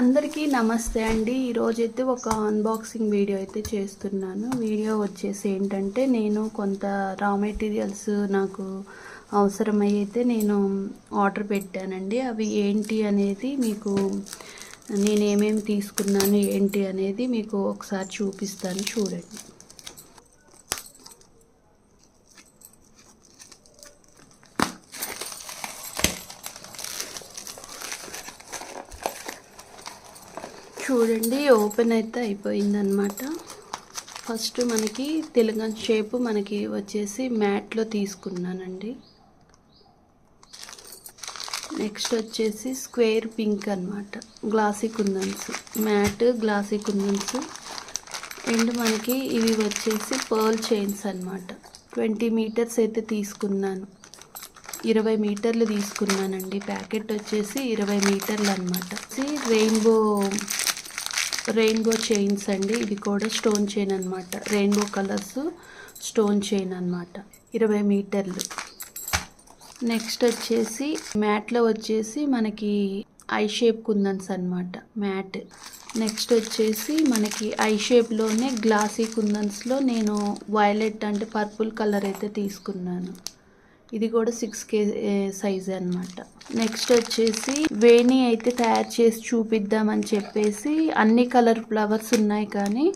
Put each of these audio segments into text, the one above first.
అందరికీ నమస్తే అండి. ఈరోజైతే ఒక అన్బాక్సింగ్ వీడియో అయితే చేస్తున్నాను. వీడియో వచ్చేసి ఏంటంటే నేను కొంత రా మెటీరియల్స్ నాకు అవసరమైతే నేను ఆర్డర్ పెట్టానండి. అవి ఏంటి అనేది మీకు నేను ఏమేమి తీసుకున్నాను ఏంటి అనేది మీకు ఒకసారి చూపిస్తాను. చూడండి. చూడండి ఓపెన్ అయితే అయిపోయిందనమాట ఫస్ట్ మనకి తెలంగాణ షేప్ మనకి వచ్చేసి మ్యాట్లో తీసుకున్నానండి. నెక్స్ట్ వచ్చేసి స్క్వేర్ పింక్ అనమాట glassy kundans. Matte glassy kundans. And మనకి ఇవి వచ్చేసి పర్ల్ చైన్స్ అనమాట ట్వంటీ మీటర్స్ అయితే తీసుకున్నాను. ఇరవై మీటర్లు తీసుకున్నానండి. ప్యాకెట్ వచ్చేసి ఇరవై మీటర్లు అనమాట రెయిన్బో రెయిన్బో చైన్స్ అండి. ఇది కూడా స్టోన్ చైన్ అనమాట రెయిన్బో కలర్స్ స్టోన్ చైన్ అనమాట ఇరవై మీటర్లు. నెక్స్ట్ వచ్చేసి మ్యాట్లో వచ్చేసి మనకి ఐ షేప్ కుందన్స్ అనమాట మ్యాట్. నెక్స్ట్ వచ్చేసి మనకి ఐ షేప్లోనే గ్లాసీ కుందన్స్లో నేను వైలెట్ అంటే పర్పుల్ కలర్ అయితే తీసుకున్నాను. ఇది కూడా సిక్స్ కే సైజ్ అనమాట నెక్స్ట్ వచ్చేసి వేణి అయితే తయారు చేసి చూపిద్దామని చెప్పేసి అన్ని కలర్ ఫ్లవర్స్ ఉన్నాయి కానీ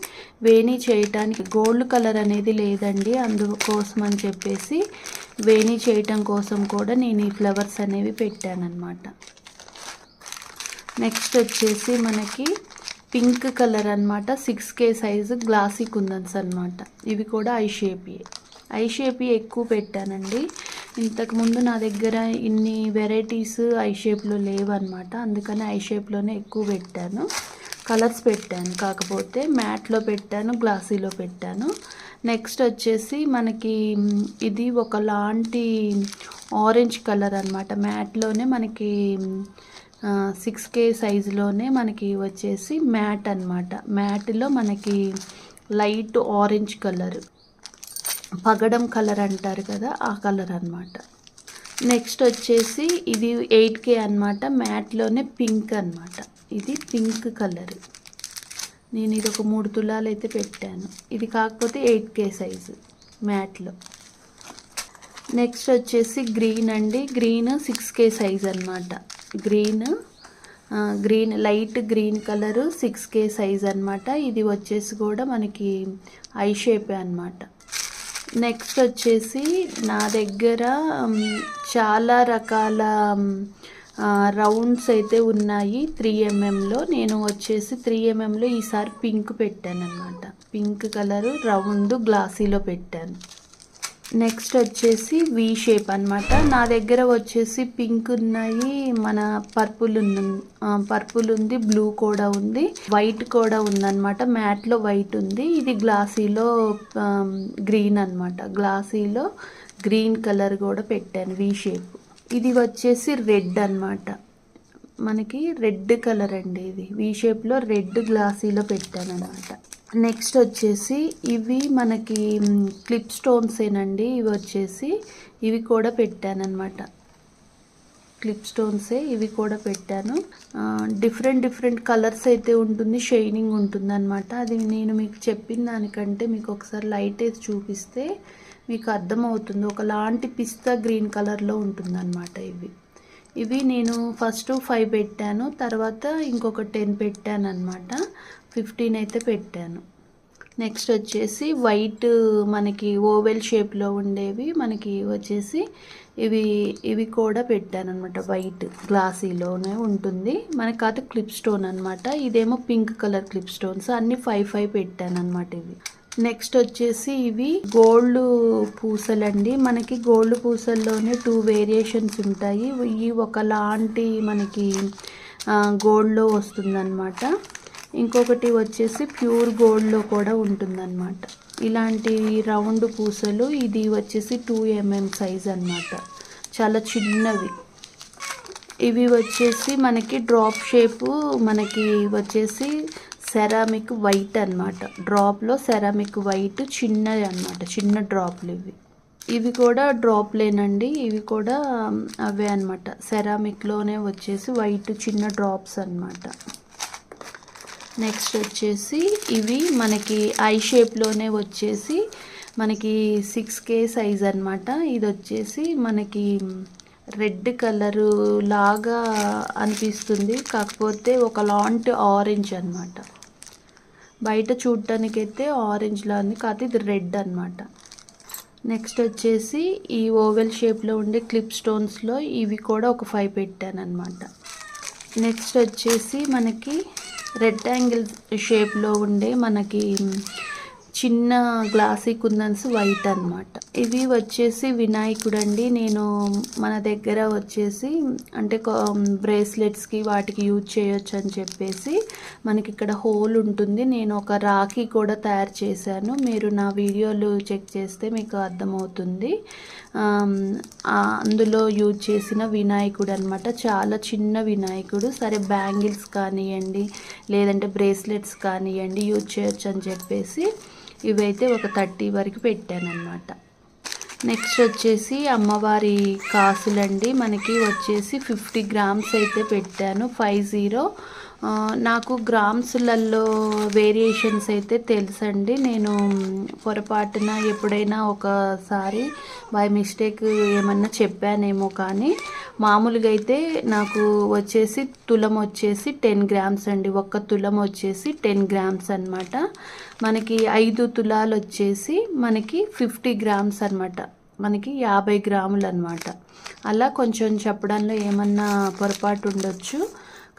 వేణి చేయటానికి గోల్డ్ కలర్ అనేది లేదండి అందుకోసం అని చెప్పేసి వేణి చేయటం కోసం కూడా నేను ఈ ఫ్లవర్స్ అనేవి పెట్టానమాట నెక్స్ట్ వచ్చేసి మనకి పింక్ కలర్ అనమాట six K size glassy kundans అనమాట ఇవి కూడా ఐ షేపీ ఐ షేపీ ఎక్కువ పెట్టానండి. ఇంతకుముందు నా దగ్గర ఇన్ని వెరైటీస్ ఐ షేప్లో లేవన్నమాట. అందుకని ఐ షేప్లోనే ఎక్కువ పెట్టాను. కలర్స్ పెట్టాను. కాకపోతే మ్యాట్లో పెట్టాను గ్లాసీలో పెట్టాను. నెక్స్ట్ వచ్చేసి మనకి ఇది ఒకలాంటి ఆరెంజ్ కలర్ అనమాట మ్యాట్లోనే మనకి సిక్స్ కే సైజులోనే మనకి వచ్చేసి మ్యాట్ అనమాట మ్యాట్లో మనకి లైట్ ఆరెంజ్ కలర్. పగడం కలర్ అంటారు కదా ఆ కలర్ అనమాట నెక్స్ట్ వచ్చేసి ఇది ఎయిట్ కే అనమాట మ్యాట్లోనే పింక్ అనమాట ఇది పింక్ కలర్. నేను ఇది ఒక మూడు తులాలు అయితే పెట్టాను. ఇది కాకపోతే ఎయిట్ కే సైజు మ్యాట్లో నెక్స్ట్ వచ్చేసి గ్రీన్ అండి. గ్రీన్ సిక్స్ కే సైజ్ అనమాట green green light green colour six K size అనమాట ఇది వచ్చేసి కూడా మనకి ఐ షేపే అనమాట నెక్స్ట్ వచ్చేసి నా దగ్గర చాలా రకాల రౌండ్స్ అయితే ఉన్నాయి త్రీ ఎంఎంలో నేను వచ్చేసి త్రీ ఎంఎంలో ఈసారి పింక్ పెట్టాను అనమాట పింక్ కలరు రౌండ్ గ్లాసీలో పెట్టాను. నెక్స్ట్ వచ్చేసి వి షేప్ అనమాట నా దగ్గర వచ్చేసి పింక్ ఉన్నాయి మన పర్పుల్ ఉంది పర్పుల్ ఉంది బ్లూ కూడా ఉంది వైట్ కూడా ఉందన్నమాట. మ్యాట్లో వైట్ ఉంది. ఇది గ్లాసీలో గ్రీన్ అనమాట గ్లాసీలో గ్రీన్ కలర్ కూడా పెట్టాను వి షేప్ ఇది వచ్చేసి రెడ్ అనమాట మనకి రెడ్ కలర్ అండి ఇది. వి షేప్లో రెడ్ గ్లాసీలో పెట్టాను అనమాట నెక్స్ట్ వచ్చేసి ఇవి మనకి క్లిప్ స్టోన్స్ ఏనండి ఇవి వచ్చేసి ఇవి కూడా పెట్టానమాట క్లిప్ స్టోన్సే ఇవి కూడా పెట్టాను. డిఫరెంట్ డిఫరెంట్ కలర్స్ అయితే ఉంటుంది షైనింగ్ ఉంటుందన్నమాట. అది నేను మీకు చెప్పిన దానికంటే మీకు ఒకసారి లైట్ వేసి చూపిస్తే మీకు అర్థమవుతుంది. ఒకలాంటి పిస్తా గ్రీన్ కలర్లో ఉంటుందన్నమాట ఇవి. ఇవి నేను ఫస్ట్ ఫైవ్ పెట్టాను తర్వాత ఇంకొక టెన్ పెట్టాను అనమాట ఫిఫ్టీన్ అయితే పెట్టాను. నెక్స్ట్ వచ్చేసి వైట్ మనకి ఓవెల్ షేప్లో ఉండేవి మనకి వచ్చేసి ఇవి ఇవి కూడా పెట్టాను అనమాట వైట్ గ్లాసీలోనే ఉంటుంది. మనకి కాదు క్లిప్ స్టోన్ అనమాట ఇదేమో పింక్ కలర్ క్లిప్ స్టోన్స్ అన్నీ ఫైవ్ ఫైవ్ పెట్టాను అనమాట ఇవి. నెక్స్ట్ వచ్చేసి ఇవి గోల్డ్ పూసలండి. మనకి గోల్డ్ పూసల్లోనే టూ వేరియేషన్స్ ఉంటాయి. ఇవి ఒకలాంటి మనకి గోల్డ్లో వస్తుందన్నమాట. ఇంకొకటి వచ్చేసి ప్యూర్ గోల్డ్లో కూడా ఉంటుందన్నమాట. ఇలాంటి రౌండ్ పూసలు ఇది వచ్చేసి టూ ఎంఎం సైజ్ అనమాట చాలా చిన్నవి. ఇవి వచ్చేసి మనకి డ్రాప్ షేపు మనకి వచ్చేసి సెరామిక్ వైట్ అనమాట డ్రాప్లో సెరామిక్ వైట్ చిన్నది అనమాట చిన్న డ్రాప్లు ఇవి. ఇవి కూడా డ్రాప్లేనండి. ఇవి కూడా అవే అనమాట సెరామిక్లోనే వచ్చేసి వైట్ చిన్న డ్రాప్స్ అనమాట నెక్స్ట్ వచ్చేసి ఇవి మనకి ఐ షేప్లోనే వచ్చేసి మనకి సిక్స్ కే సైజ్ అనమాట ఇది వచ్చేసి మనకి రెడ్ కలరు లాగా అనిపిస్తుంది. కాకపోతే ఒక లాంటి ఆరెంజ్ అనమాట బయట చూడటానికైతే ఆరెంజ్లా ఉంది కాకపోతే ఇది రెడ్ అనమాట నెక్స్ట్ వచ్చేసి ఈ ఓవెల్ షేప్లో ఉండే క్లిప్ స్టోన్స్లో ఇవి కూడా ఒక ఫైవ్ పెట్టాను అనమాట నెక్స్ట్ వచ్చేసి మనకి రెక్టాంగిల్ షేప్లో ఉండే మనకి చిన్న గ్లాసీ కుందన్స్ వైట్ అన్నమాట. ఇవి వచ్చేసి వినాయకుడు అండి నేను మన దగ్గర వచ్చేసి అంటే బ్రేస్లెట్స్కి వాటికి యూజ్ చేయొచ్చు అని చెప్పేసి మనకి ఇక్కడ హోల్ ఉంటుంది. నేను ఒక రాఖీ కూడా తయారు చేశాను. మీరు నా వీడియోలు చెక్ చేస్తే మీకు అర్థమవుతుంది. అందులో యూజ్ చేసిన వినాయకుడు అనమాట చాలా చిన్న వినాయకుడు. సరే బ్యాంగిల్స్ కానివ్వండి లేదంటే బ్రేస్లెట్స్ కానివ్వండి యూజ్ చేయొచ్చు అని చెప్పేసి ఇవైతే ఒక థర్టీ వరకు పెట్టాను అనమాట నెక్స్ట్ వచ్చేసి అమ్మవారి కాసులండి. మనకి వచ్చేసి ఫిఫ్టీ గ్రామ్స్ అయితే పెట్టాను. ఫైవ్ జీరో నాకు గ్రామ్స్లలో వేరియేషన్స్ అయితే తెలుసండి. నేను పొరపాటున ఎప్పుడైనా ఒకసారి బై మిస్టేక్ ఏమన్నా చెప్పానేమో కానీ మామూలుగా అయితే నాకు వచ్చేసి తులం వచ్చేసి టెన్ గ్రామ్స్ అండి. ఒక్క తులం వచ్చేసి టెన్ గ్రామ్స్ అన్నమాట. మనకి ఐదు తులాలు వచ్చేసి మనకి ఫిఫ్టీ గ్రామ్స్ అన్నమాట. మనకి యాభై గ్రాములు అనమాట అలా కొంచెం చెప్పడంలో ఏమన్నా పొరపాటు ఉండొచ్చు?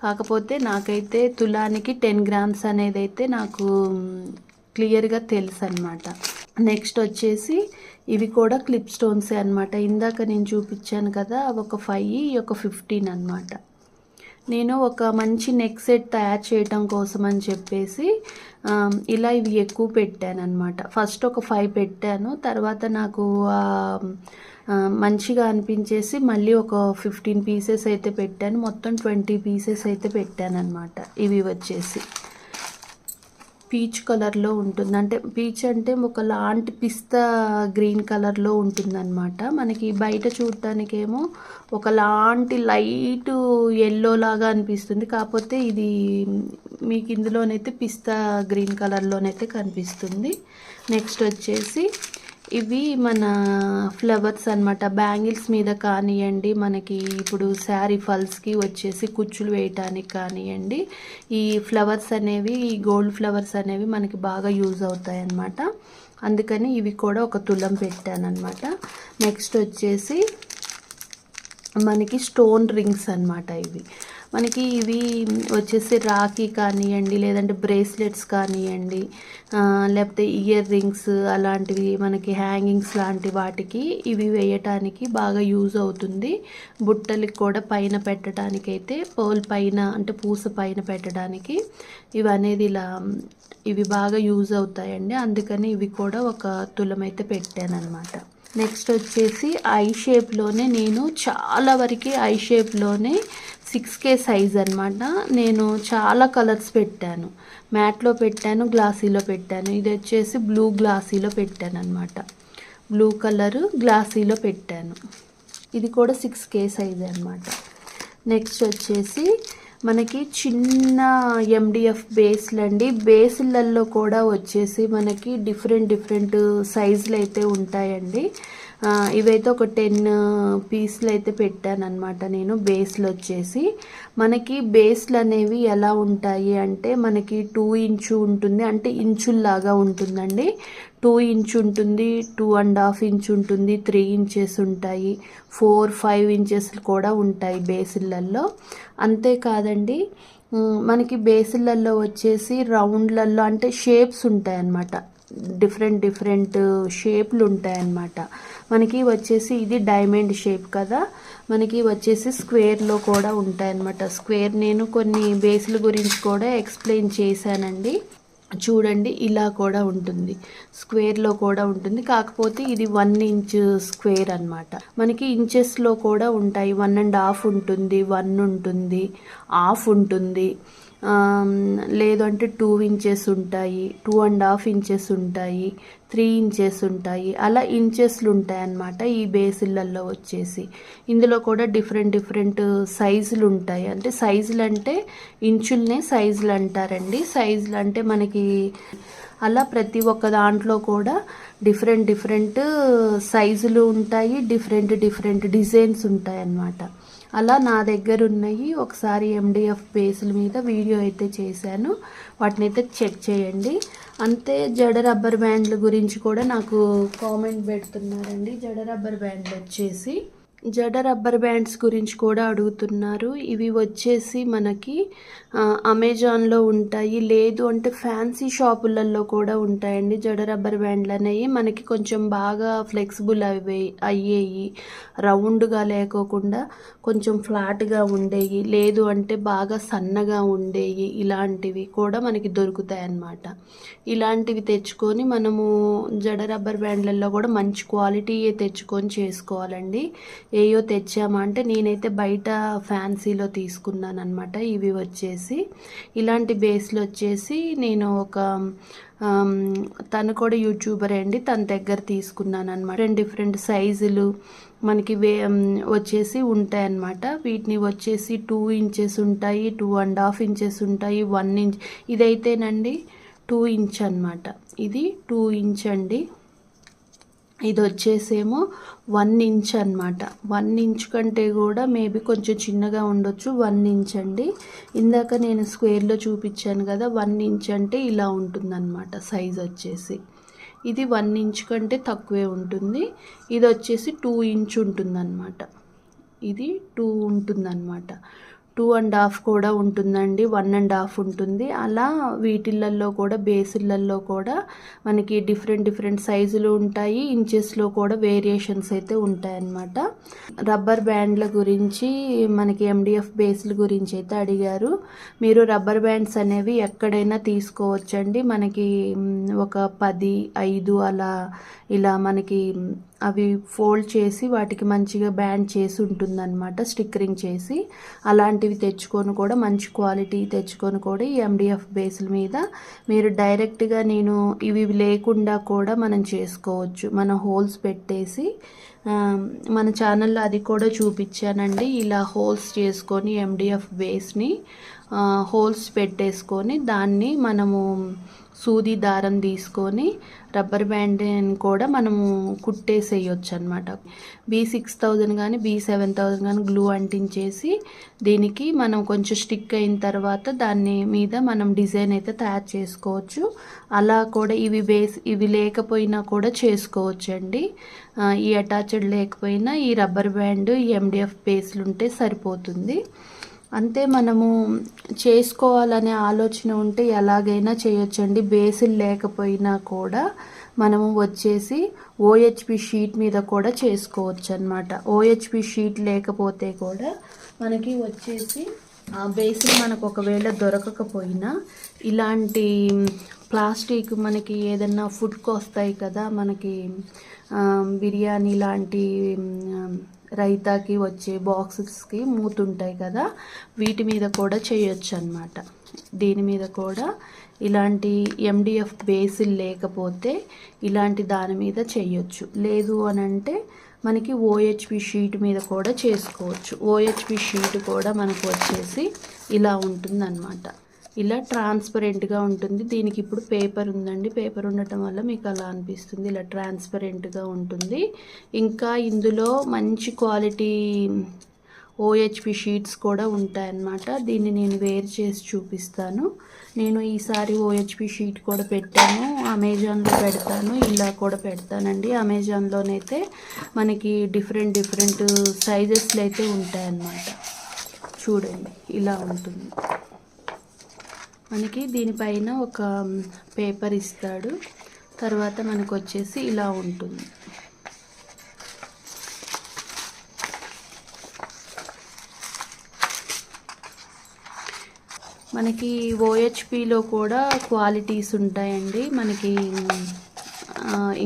కాకపోతే నాకైతే తులానికి టెన్ గ్రామ్స్ అనేది అయితే నాకు క్లియర్గా తెలుసు అనమాట నెక్స్ట్ వచ్చేసి ఇవి కూడా క్లిప్ స్టోన్సే అనమాట ఇందాక నేను చూపించాను కదా ఒక ఫైవ్ ఈ ఒక ఫిఫ్టీన్ అనమాట నేను ఒక మంచి నెక్ సెట్ తయారు చేయటం కోసం అని చెప్పేసి ఇలా ఇవి ఎక్కువ పెట్టాను అనమాట ఫస్ట్ ఒక ఫైవ్ పెట్టాను. తర్వాత నాకు మంచిగా అనిపించేసి మళ్ళీ ఒక ఫిఫ్టీన్ పీసెస్ అయితే పెట్టాను. మొత్తం ట్వంటీ పీసెస్ అయితే పెట్టాను అనమాట ఇవి వచ్చేసి. పీచ్ కలర్లో ఉంటుంది. అంటే పీచ్ అంటే ఒక లాంటి పిస్తా గ్రీన్ కలర్లో ఉంటుందన్నమాట. మనకి బయట చూడటానికేమో ఒక లాంటి లైట్ ఎల్లో లాగా అనిపిస్తుంది. కాకపోతే ఇది మీకు ఇందులోనైతే పిస్తా గ్రీన్ కలర్లోనైతే కనిపిస్తుంది. నెక్స్ట్ వచ్చేసి ఇవి మన ఫ్లవర్స్ అన్నమాట. బ్యాంగిల్స్ మీద కానివ్వండి మనకి ఇప్పుడు శారీ ఫల్స్కి వచ్చేసి కుచ్చులు వేయటానికి కానివ్వండి ఈ ఫ్లవర్స్ అనేవి ఈ గోల్డ్ ఫ్లవర్స్ అనేవి మనకి బాగా యూజ్ అవుతాయి అన్నమాట. అందుకని ఇవి కూడా ఒక తులం పెట్టాను అనమాట నెక్స్ట్ వచ్చేసి మనకి స్టోన్ రింగ్స్ అన్నమాట ఇవి. మనకి ఇవి వచ్చేసి రాఖీ కానివ్వండి లేదంటే బ్రేస్లెట్స్ కానివ్వండి లేకపోతే ఇయర్ రింగ్స్ అలాంటివి మనకి హ్యాంగింగ్స్ లాంటి వాటికి ఇవి వేయటానికి బాగా యూజ్ అవుతుంది. బుట్టలకి కూడా పైన పెట్టడానికి అయితే పర్ల్ పైన అంటే పూస పైన పెట్టడానికి ఇవి అనేది ఇలా ఇవి బాగా యూజ్ అవుతాయండి. అందుకని ఇవి కూడా ఒక తులమైతే పెట్టాను అనమాట నెక్స్ట్ వచ్చేసి ఐ షేప్లోనే నేను చాలా వరకు ఐ షేప్లోనే సిక్స్ కే సైజ్ అనమాట నేను చాలా కలర్స్ పెట్టాను. మ్యాట్లో పెట్టాను గ్లాసీలో పెట్టాను. ఇది వచ్చేసి బ్లూ గ్లాసీలో పెట్టాను అనమాట బ్లూ కలరు గ్లాసీలో పెట్టాను. ఇది కూడా సిక్స్ కే సైజ్ అనమాట నెక్స్ట్ వచ్చేసి మనకి చిన్న ఎండిఎఫ్ బేస్లు అండి. బేసులలో కూడా వచ్చేసి మనకి డిఫరెంట్ డిఫరెంట్ సైజులు అయితే ఉంటాయండి. ఇవైతే ఒక టెన్ పీస్లు అయితే పెట్టాను అనమాట నేను బేస్లు వచ్చేసి. మనకి బేస్లు అనేవి ఎలా ఉంటాయి అంటే మనకి టూ ఇంచు ఉంటుంది అంటే ఇంచుల్లాగా ఉంటుందండి. టూ ఇంచ్ ఉంటుంది టూ అండ్ హాఫ్ ఇంచ్ ఉంటుంది త్రీ ఇంచెస్ ఉంటాయి ఫోర్ ఫైవ్ ఇంచెస్ కూడా ఉంటాయి బేసిళ్ళల్లో అంతేకాదండి మనకి బేసిళ్ళల్లో వచ్చేసి రౌండ్లలో అంటే షేప్స్ ఉంటాయి అన్నమాట డిఫరెంట్ డిఫరెంట్ షేప్లు ఉంటాయన్నమాట. మనకి వచ్చేసి ఇది డైమండ్ షేప్ కదా. మనకి వచ్చేసి స్క్వేర్లో కూడా ఉంటాయన్నమాట. స్క్వేర్ నేను కొన్ని బేస్ల గురించి కూడా ఎక్స్ప్లెయిన్ చేశానండి. చూడండి ఇలా కూడా ఉంటుంది. స్క్వేర్లో కూడా ఉంటుంది. కాకపోతే ఇది వన్ ఇంచ్ స్క్వేర్ అన్నమాట. మనకి ఇంచెస్లో కూడా ఉంటాయి. వన్ అండ్ హాఫ్ ఉంటుంది వన్ ఉంటుంది హాఫ్ ఉంటుంది. లేదు అంటే టూ ఇంచెస్ ఉంటాయి టూ అండ్ హాఫ్ ఇంచెస్ ఉంటాయి త్రీ ఇంచెస్ ఉంటాయి అలా ఇంచెస్లు ఉంటాయి అన్నమాట ఈ బేసిళ్ళల్లో వచ్చేసి. ఇందులో కూడా డిఫరెంట్ డిఫరెంట్ సైజులు ఉంటాయి. అంటే సైజులు అంటే ఇంచులనే సైజులు అంటారండి సైజులు అంటే మనకి అలా ప్రతి ఒక్క దాంట్లో కూడా డిఫరెంట్ డిఫరెంట్ సైజులు ఉంటాయి డిఫరెంట్ డిఫరెంట్ డిజైన్స్ ఉంటాయి అన్నమాట అలా నా దగ్గర ఉన్నాయి ఒకసారి ఎండిఎఫ్ బేసుల మీద వీడియో అయితే చేశాను. వాటిని అయితే చెక్ చేయండి. అంతే జడ రబ్బర్ బ్యాండ్ల గురించి కూడా నాకు కామెంట్ పెడుతున్నారండి. జడ రబ్బర్ బ్యాండ్లు వచ్చేసి జడ రబ్బర్ బ్యాండ్స్ గురించి కూడా అడుగుతున్నారు. ఇవి వచ్చేసి మనకి అమెజాన్లో ఉంటాయి. లేదు అంటే ఫ్యాన్సీ షాపులలో కూడా ఉంటాయండి జడ రబ్బర్ బ్యాండ్లు అనేవి. మనకి కొంచెం బాగా ఫ్లెక్సిబుల్ అవి అయ్యేవి రౌండ్గా లేకోకుండా కొంచెం ఫ్లాట్గా ఉండేవి లేదు అంటే బాగా సన్నగా ఉండేవి ఇలాంటివి కూడా మనకి దొరుకుతాయి అన్నమాట ఇలాంటివి తెచ్చుకొని మనము జడ రబ్బర్ బ్యాండ్లలో కూడా మంచి క్వాలిటీ తెచ్చుకొని చేసుకోవాలండి. ఏయో తెచ్చామా అంటే నేనైతే బయట ఫ్యాన్సీలో తీసుకున్నాను అనమాట ఇవి వచ్చేసి ఇలాంటి బేస్లు వచ్చేసి నేను ఒక తను కూడా యూట్యూబర్ అండి. తన దగ్గర తీసుకున్నాను అనమాట డిఫరెంట్ డిఫరెంట్ సైజులు మనకి వే వచ్చేసి ఉంటాయి అన్నమాట వీటిని వచ్చేసి టూ ఇంచెస్ ఉంటాయి టూ అండ్ హాఫ్ ఇంచెస్ ఉంటాయి వన్ ఇంచ్ ఇదైతేనండి టూ ఇంచ్ అనమాట ఇది టూ ఇంచ్ అండి. ఇది వచ్చేసేమో వన్ ఇంచ్ అనమాట వన్ ఇంచ్ కంటే కూడా మేబీ కొంచెం చిన్నగా ఉండొచ్చు. వన్ ఇంచ్ అండి. ఇందాక నేను స్క్వేర్లో చూపించాను కదా వన్ ఇంచ్ అంటే ఇలా ఉంటుందన్నమాట సైజ్ వచ్చేసి. ఇది వన్ ఇంచ్ కంటే తక్కువే ఉంటుంది. ఇది వచ్చేసి టూ ఇంచ్ ఉంటుందన్నమాట. ఇది టూ ఉంటుందన్నమాట. టూ అండ్ హాఫ్ కూడా ఉంటుందండి వన్ అండ్ హాఫ్ ఉంటుంది. అలా వీటిళ్ళల్లో కూడా బేసిళ్ళల్లో కూడా మనకి డిఫరెంట్ డిఫరెంట్ సైజులు ఉంటాయి ఇంచెస్లో కూడా వేరియేషన్స్ అయితే ఉంటాయన్నమాట. రబ్బర్ బ్యాండ్ల గురించి మనకి ఎండిఎఫ్ బేస్ల గురించి అయితే అడిగారు. మీరు రబ్బర్ బ్యాండ్స్ అనేవి ఎక్కడైనా తీసుకోవచ్చండి? మనకి ఒక పది ఐదు అలా ఇలా మనకి అవి ఫోల్డ్ చేసి వాటికి మంచిగా బ్యాండ్ చేసి ఉంటుందన్నమాట స్టిక్కరింగ్ చేసి. అలాంటివి తెచ్చుకొని కూడా మంచి క్వాలిటీ తెచ్చుకొని కూడా ఈ ఎండిఎఫ్ బేస్ల మీద మీరు డైరెక్ట్గా నేను ఇవి లేకుండా కూడా మనం చేసుకోవచ్చు. మన హోల్స్ పెట్టేసి మన ఛానల్లో అది కూడా చూపించానండి. ఇలా హోల్స్ చేసుకొని ఎండిఎఫ్ బేస్ని హోల్స్ పెట్టేసుకొని దాన్ని మనము సూది దారం తీసుకొని రబ్బర్ బ్యాండ్ కూడా మనము కుట్టేసేయచ్చు అనమాట బీ సిక్స్ థౌజండ్ కానీ బీ సెవెన్ థౌజండ్ కానీ గ్లూ అంటించేసి దీనికి మనం కొంచెం స్టిక్ అయిన తర్వాత దాన్ని మీద మనం డిజైన్ అయితే తయారు చేసుకోవచ్చు. అలా కూడా ఇవి బేస్ ఇవి లేకపోయినా కూడా చేసుకోవచ్చు అండి ఈ అటాచ్డ్ లేకపోయినా ఈ రబ్బర్ బ్యాండ్ ఈ ఎండిఎఫ్ బేస్లు ఉంటే సరిపోతుంది. అంతే మనము చేసుకోవాలనే ఆలోచన ఉంటే ఎలాగైనా చేయొచ్చండి. బేసిల్ లేకపోయినా కూడా మనము వచ్చేసి ఓహెచ్పి షీట్ మీద కూడా చేసుకోవచ్చు అనమాట ఓహెచ్పి షీట్ లేకపోతే కూడా మనకి వచ్చేసి ఆ బేసిల్ మనకు ఒకవేళ దొరకకపోయినా ఇలాంటి ప్లాస్టిక్ మనకి ఏదన్నా ఫుడ్కి వస్తాయి కదా మనకి బిర్యానీ లాంటి రైతాకి వచ్చే బాక్సెస్కి మూతుంటాయి కదా వీటి మీద కూడా చేయొచ్చు అనమాట దీని మీద కూడా ఇలాంటి ఎండిఎఫ్ బేసిల్ లేకపోతే ఇలాంటి దాని మీద చేయొచ్చు. లేదు అని అంటే మనకి ఓహెచ్పి షీట్ మీద కూడా చేసుకోవచ్చు. ఓహెచ్పి షీట్ కూడా మనకు వచ్చేసి ఇలా ఉంటుందన్నమాట. ఇలా ట్రాన్స్పరెంట్గా ఉంటుంది. దీనికి ఇప్పుడు పేపర్ ఉందండి. పేపర్ ఉండటం వల్ల మీకు అలా అనిపిస్తుంది. ఇలా ట్రాన్స్పరెంట్గా ఉంటుంది. ఇంకా ఇందులో మంచి క్వాలిటీ ఓహెచ్పి షీట్స్ కూడా ఉంటాయన్నమాట. దీన్ని నేను వేరు చేసి చూపిస్తాను. నేను ఈసారి ఓహెచ్పి షీట్ కూడా పెట్టాను. అమెజాన్లో పెడతాను. ఇలా కూడా పెడతానండి. అమెజాన్లోనైతే మనకి డిఫరెంట్ డిఫరెంట్ సైజెస్లో అయితే ఉంటాయన్నమాట. చూడండి. ఇలా ఉంటుంది. మనకి దీనిపైన ఒక పేపర్ ఇస్తాడు. తర్వాత మనకు వచ్చేసి ఇలా ఉంటుంది. మనకి ఓహెచ్పిలో కూడా క్వాలిటీస్ ఉంటాయండి. మనకి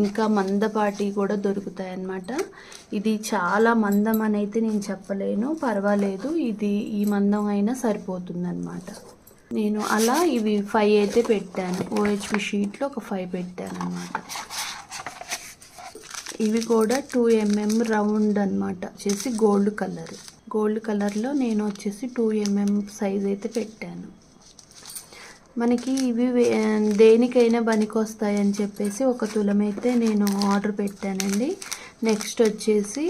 ఇంకా మందపాటి కూడా దొరుకుతాయి అన్నమాట ఇది చాలా మందం అని అయితే నేను చెప్పలేను. పర్వాలేదు. ఇది ఈ మందం అయినా సరిపోతుంది నేను అలా ఇవి ఫైవ్ అయితే పెట్టాను. ఓహెచ్పి షీట్లో ఒక ఫైవ్ పెట్టాను అనమాట ఇవి కూడా టూ ఎంఎం రౌండ్ అనమాట వచ్చేసి గోల్డ్ కలర్ గోల్డ్ కలర్లో నేను వచ్చేసి టూ ఎంఎం సైజ్ అయితే పెట్టాను. మనకి ఇవి దేనికైనా దేనికైనా పనికొస్తాయని చెప్పేసి ఒక తులం అయితే నేను ఆర్డర్ పెట్టానండి. నెక్స్ట్ వచ్చేసి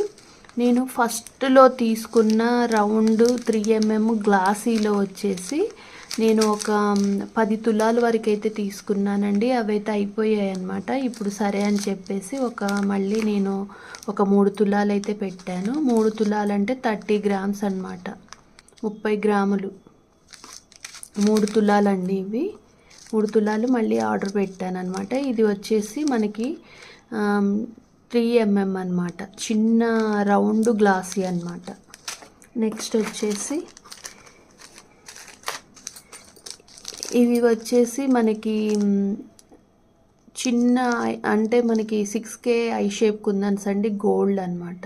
నేను ఫస్ట్లో తీసుకున్న రౌండ్ త్రీ ఎంఎం గ్లాసీలో వచ్చేసి నేను ఒక పది తులాల వరకు అయితే తీసుకున్నానండి. అవైతే అయిపోయాయి అనమాట ఇప్పుడు సరే అని చెప్పేసి ఒక మళ్ళీ నేను ఒక మూడు తులాలు అయితే పెట్టాను. మూడు తులాలు అంటే థర్టీ గ్రామ్స్ అన్నమాట. ముప్పై గ్రాములు. మూడు తులాలండి ఇవి. మూడు తులాలు మళ్ళీ ఆర్డర్ పెట్టాను అనమాట ఇది వచ్చేసి మనకి త్రీ ఎంఎం అనమాట చిన్న రౌండ్ గ్లాసీ అనమాట నెక్స్ట్ వచ్చేసి ఇవి వచ్చేసి మనకి చిన్న అంటే మనకి six K I shape kundans అండి గోల్డ్ అనమాట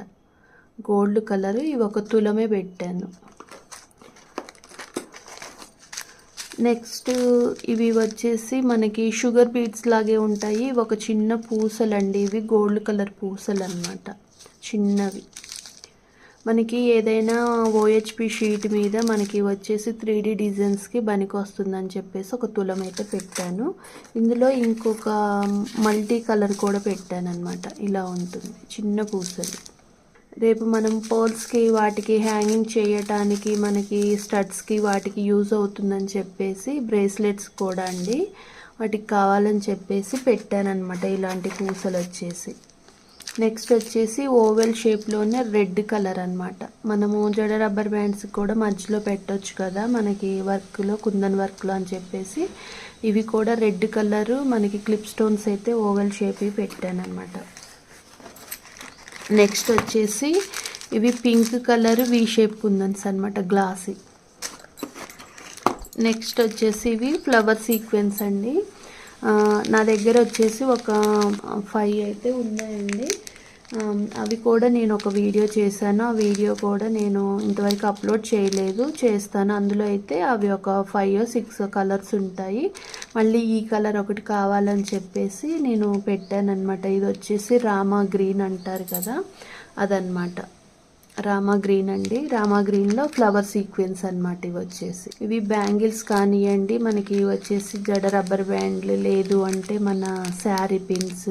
గోల్డ్ కలర్ ఇవి ఒక తులమే పెట్టాను. నెక్స్ట్ ఇవి వచ్చేసి మనకి షుగర్ బీట్స్ లాగే ఉంటాయి. ఒక చిన్న పూసలు అండి ఇవి గోల్డ్ కలర్ పూసలు అనమాట చిన్నవి. మనకి ఏదైనా ఓహెచ్పి షీట్ మీద మనకి వచ్చేసి త్రీ డీ డిజైన్స్కి బనికి వస్తుందని చెప్పేసి ఒక తులం అయితే పెట్టాను. ఇందులో ఇంకొక మల్టీ కలర్ కూడా పెట్టాను అనమాట ఇలా ఉంటుంది. చిన్న పూసలు. రేపు మనం పర్ల్స్కి వాటికి హ్యాంగింగ్ చేయటానికి మనకి స్టడ్స్కి వాటికి యూజ్ అవుతుందని చెప్పేసి బ్రేస్లెట్స్ కూడా అండి. వాటికి కావాలని చెప్పేసి పెట్టానమాట ఇలాంటి పూసలు వచ్చేసి. నెక్స్ట్ వచ్చేసి ఓవెల్ షేప్లోనే రెడ్ కలర్ అన్నమాట. మనము జడ రబ్బర్ బ్యాండ్స్ కూడా మధ్యలో పెట్టొచ్చు కదా మనకి వర్క్లో కుందన్ వర్క్లో అని చెప్పేసి. ఇవి కూడా రెడ్ కలరు మనకి క్లిప్ స్టోన్స్ అయితే ఓవెల్ షేప్ పెట్టాను అనమాట నెక్స్ట్ వచ్చేసి ఇవి పింక్ కలర్ వి షేప్ కుందన్స్ అనమాట గ్లాసీ నెక్స్ట్ వచ్చేసి ఇవి ఫ్లవర్ సీక్వెన్స్ అండి. నా దగ్గర వచ్చేసి ఒక ఫైవ్ అయితే ఉన్నాయండి. అవి కూడా నేను ఒక వీడియో చేశాను. ఆ వీడియో కూడా నేను ఇంతవరకు అప్లోడ్ చేయలేదు. చేస్తాను. అందులో అయితే అవి ఒక ఫైవ్ సిక్స్ కలర్స్ ఉంటాయి. మళ్ళీ ఈ కలర్ ఒకటి కావాలని చెప్పేసి నేను పెట్టాను అనమాట ఇది వచ్చేసి రామా గ్రీన్ అంటారు కదా అదనమాట రామా గ్రీన్ అండి. రామా గ్రీన్లో ఫ్లవర్ సీక్వెన్స్ అనమాట ఇవి వచ్చేసి. ఇవి బ్యాంగిల్స్ కానివ్వండి మనకి వచ్చేసి జడ రబ్బర్ బ్యాండ్లు లేదు అంటే మన శారీ పిన్స్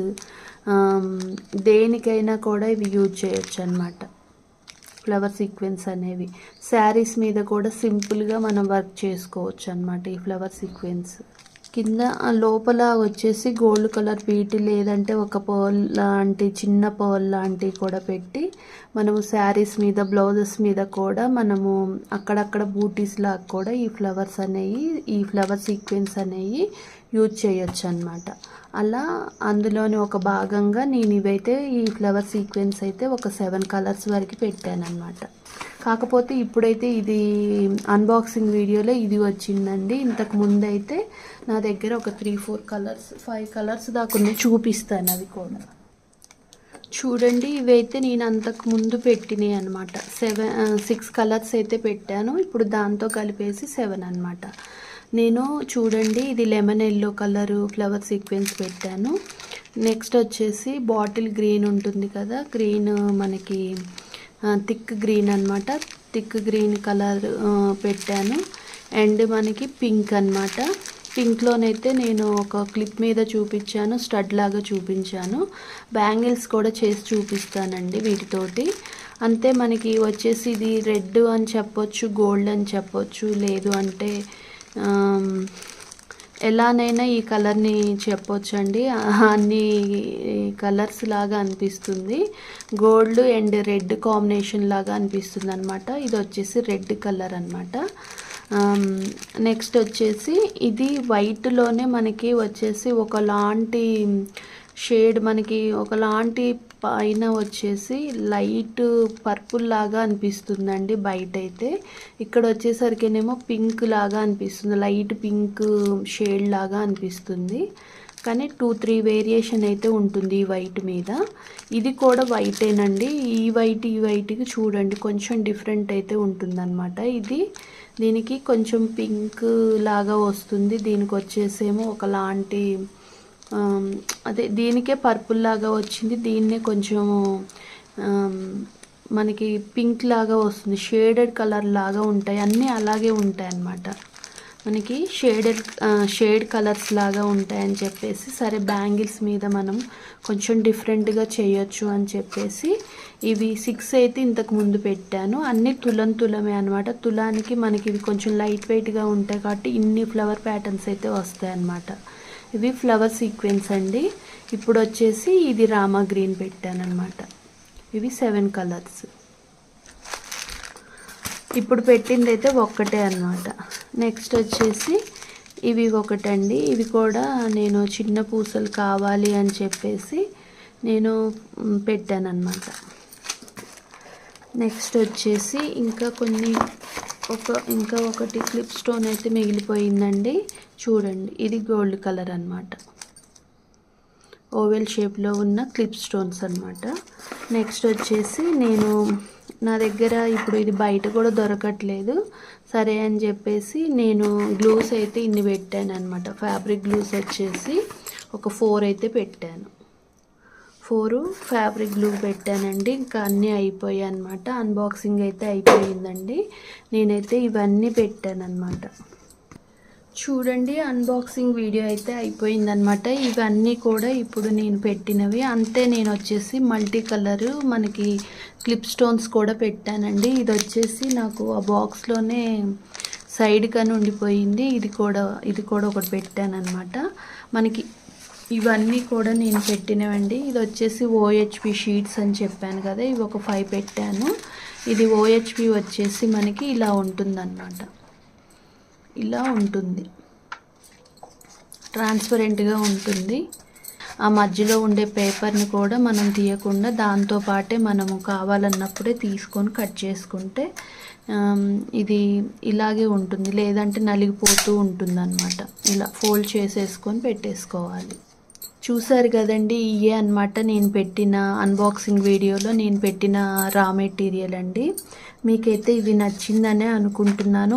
దేనికైనా కూడా ఇవి యూజ్ చేయొచ్చు అనమాట ఫ్లవర్ సీక్వెన్స్ అనేవి. శారీస్ మీద కూడా సింపుల్గా మనం వర్క్ చేసుకోవచ్చు అనమాట ఈ ఫ్లవర్ సీక్వెన్స్. కింద ఆ లోపల వచ్చేసి గోల్డ్ కలర్ పీటి లేదంటే ఒక పర్ల్ లాంటి చిన్న పర్ల్ లాంటివి కూడా పెట్టి మనము శారీస్ మీద బ్లౌజెస్ మీద కూడా మనము అక్కడక్కడ బూటీస్ లాగా కూడా ఈ ఫ్లవర్స్ అనేవి ఈ ఫ్లవర్ సీక్వెన్స్ అనేవి యూజ్ చేయొచ్చు అనమాట అలా అందులోని ఒక భాగంగా నేను ఇవైతే ఈ ఫ్లవర్ సీక్వెన్స్ అయితే ఒక సెవెన్ కలర్స్ వరకు పెట్టాను అనమాట కాకపోతే ఇప్పుడైతే ఇది అన్బాక్సింగ్ వీడియోలో ఇది వచ్చిందండి. ఇంతకు ముందు అయితే నా దగ్గర ఒక three four colours five colours దాకా ఉన్నాయి. చూపిస్తాను అవి కూడా. చూడండి ఇవైతే నేను అంతకు ముందు పెట్టినాయి అనమాట సెవెన్ సిక్స్ కలర్స్ అయితే పెట్టాను. ఇప్పుడు దాంతో కలిపేసి సెవెన్ అనమాట నేను చూడండి ఇది lemon yellow colour flower sequence పెట్టాను. నెక్స్ట్ వచ్చేసి బాటిల్ గ్రీన్ ఉంటుంది కదా. గ్రీన్ మనకి థిక్ గ్రీన్ అనమాట థిక్ గ్రీన్ కలర్ పెట్టాను. అండ్ మనకి పింక్ అనమాట పింక్లోనైతే నేను ఒక క్లిప్ మీద చూపించాను స్టడ్ లాగా చూపించాను. బ్యాంగిల్స్ కూడా చేసి చూపిస్తానండి వీటితోటి. అంతే మనకి వచ్చేసి ఇది రెడ్ అని చెప్పొచ్చు గోల్డ్ అని చెప్పొచ్చు లేదు అంటే ఎలానైనా ఈ కలర్ని చెప్పొచ్చు అండి అన్ని కలర్స్ లాగా అనిపిస్తుంది. గోల్డ్ అండ్ రెడ్ కాంబినేషన్ లాగా అనిపిస్తుంది అనమాట ఇది వచ్చేసి రెడ్ కలర్ అనమాట నెక్స్ట్ వచ్చేసి ఇది వైట్లోనే మనకి వచ్చేసి ఒకలాంటి షేడ్ మనకి ఒకలాంటి పైన వచ్చేసి లైట్ పర్పుల్ లాగా అనిపిస్తుందండి బయట అయితే ఇక్కడ వచ్చేసరికినేమో పింక్ లాగా అనిపిస్తుంది లైట్ పింక్ షేడ్ లాగా అనిపిస్తుంది. కానీ టూ త్రీ వేరియేషన్ అయితే ఉంటుంది ఈ వైట్ మీద. ఇది కూడా వైటేనండి. ఈ వైట్ ఈ వైట్కి చూడండి కొంచెం డిఫరెంట్ అయితే ఉంటుందన్నమాట ఇది. దీనికి కొంచెం పింక్ లాగా వస్తుంది. దీనికి వచ్చేసేమో ఒకలాంటి అదే దీనికే పర్పుల్ లాగా వచ్చింది. దీన్నే కొంచెము మనకి పింక్ లాగా వస్తుంది. షేడెడ్ కలర్ లాగా ఉంటాయి. అన్నీ అలాగే ఉంటాయి అన్నమాట మనకి షేడెడ్ షేడ్ కలర్స్ లాగా ఉంటాయని చెప్పేసి సరే బ్యాంగిల్స్ మీద మనం కొంచెం డిఫరెంట్గా చేయొచ్చు అని చెప్పేసి ఇవి సిక్స్ అయితే ఇంతకు ముందు పెట్టాను. అన్నీ తులం తులమే అనమాట తులానికి మనకి ఇవి కొంచెం లైట్ వెయిట్గా ఉంటాయి కాబట్టి ఇన్ని ఫ్లవర్ ప్యాటర్న్స్ అయితే వస్తాయి అన్నమాట ఇవి ఫ్లవర్ సీక్వెన్స్ అండి. ఇప్పుడు వచ్చేసి ఇది రామా గ్రీన్ పెట్టాను అనమాట ఇవి సెవెన్ కలర్స్. ఇప్పుడు పెట్టింది అయితే ఒక్కటే అనమాట నెక్స్ట్ వచ్చేసి ఇవి ఒకటండి. ఇవి కూడా నేను చిన్న పూసలు కావాలి అని చెప్పేసి నేను పెట్టానమాట నెక్స్ట్ వచ్చేసి ఇంకా కొన్ని ఒక ఇంకా ఒకటి క్లిప్ స్టోన్ అయితే మిగిలిపోయిందండి. చూడండి ఇది గోల్డ్ కలర్ అన్నమాట. ఓవెల్ షేప్లో ఉన్న క్లిప్ స్టోన్స్ అనమాట నెక్స్ట్ వచ్చేసి నేను నా దగ్గర ఇప్పుడు ఇది బయట కూడా దొరకట్లేదు. సరే అని చెప్పేసి నేను గ్లూస్ అయితే ఇన్ని పెట్టాను అనమాట ఫ్యాబ్రిక్ గ్లూస్ వచ్చేసి ఒక ఫోర్ అయితే పెట్టాను. ఫోరు ఫ్యాబ్రిక్ గ్లూ పెట్టానండి. ఇంకా అన్నీ అయిపోయాయి అనమాట అన్బాక్సింగ్ అయితే అయిపోయిందండి. నేనైతే ఇవన్నీ పెట్టాను అనమాట చూడండి అన్బాక్సింగ్ వీడియో అయితే అయిపోయిందనమాట ఇవన్నీ కూడా ఇప్పుడు నేను పెట్టినవి. అంతే నేను వచ్చేసి మల్టీ కలరు మనకి క్లిప్ స్టోన్స్ కూడా పెట్టానండి. ఇది వచ్చేసి నాకు ఆ బాక్స్లోనే సైడ్ కానీ ఉండిపోయింది. ఇది కూడా ఇది కూడా ఒకటి పెట్టాను అనమాట మనకి ఇవన్నీ కూడా నేను పెట్టినవండి. ఇది వచ్చేసి ఓహెచ్పి షీట్స్ అని చెప్పాను కదా ఇవి ఒక ఫైవ్ పెట్టాను. ఇది ఓహెచ్పి వచ్చేసి మనకి ఇలా ఉంటుందన్నమాట. ఇలా ఉంటుంది. ట్రాన్స్పరెంట్గా ఉంటుంది. ఆ మధ్యలో ఉండే పేపర్ని కూడా మనం తీయకుండా దాంతో పాటే మనము కావాలన్నప్పుడే తీసుకొని కట్ చేసుకుంటే ఇది ఇలాగే ఉంటుంది. లేదంటే నలిగిపోతూ ఉంటుంది ఇలా ఫోల్డ్ చేసేసుకొని పెట్టేసుకోవాలి. చూసారు కదండి ఇయే అనమాట నేను పెట్టిన అన్బాక్సింగ్ వీడియోలో నేను పెట్టిన రా మెటీరియల్ అండి. మీకైతే ఇది నచ్చిందనే అనుకుంటున్నాను.